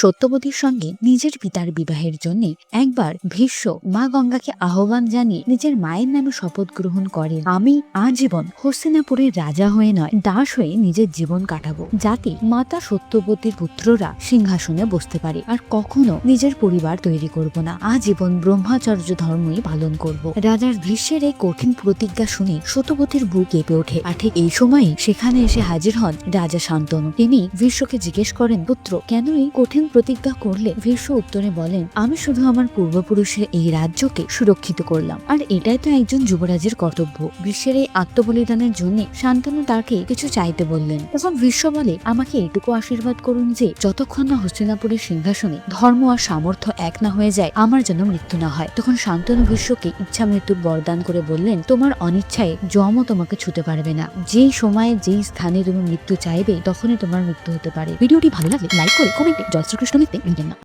সত্যবতীর সঙ্গে নিজের পিতার বিবাহের জন্য একবার ভীষ্ম মা গঙ্গাকে আহ্বান জানিয়ে নিজের মায়ের নামে শপথ গ্রহণ করেন। আমি আজীবন হস্তিনাপুরের রাজা হয়ে নয়, দাস হয়ে নিজের জীবন কাটাবো, যাতে মাতা সত্যবতীর পুত্ররা সিংহাসনে বসতে পারে। আর কখনো নিজের পরিবার তৈরি করব না। আজীবন ব্রহ্মাচর্য ধর্মই পালন করব। রাজার ভীষ্মের এই কঠিন প্রতিজ্ঞা শুনে সত্যবতীর বুক কেঁপে ওঠে। আর ঠিক এই সময়ে সেখানে এসে হাজির হন রাজা শান্তনু। তিনি ভীষ্মকে জিজ্ঞেস করেন, পুত্র, কেন এই কঠিন প্রতিজ্ঞা করলে ভীষ্ম উত্তরে বলেন, আমি শুধু আমার পূর্বপুরুষের এই রাজ্যকে সুরক্ষিত করলাম। আর এটাই তো একজন যুবরাজের কর্তব্য। বিশ্বের এই আত্মবলিদানের জন্য শান্তনু তাকে কিছু চাইতে বললেন। তখন ভীষ্ম বলে, আমাকে এটুকু আশীর্বাদ করুন যে, যতক্ষণ না হস্তিনাপুরের সিংহাসনে ধর্ম আর সামর্থ্য এক না হয়ে যায়, আমার যেন মৃত্যু না হয়। তখন শান্তনু ভীষ্মকে ইচ্ছা মৃত্যুর বরদান করে বললেন, তোমার অনিচ্ছায় জমও তোমাকে ছুতে পারবে না। যেই সময়ে যেই স্থানে তুমি মৃত্যু চাইবে, তখনই তোমার মৃত্যু হতে পারে। ভিডিওটি ভালো লাগলে লাইক করে, কমেন্টে クしかねって人間な。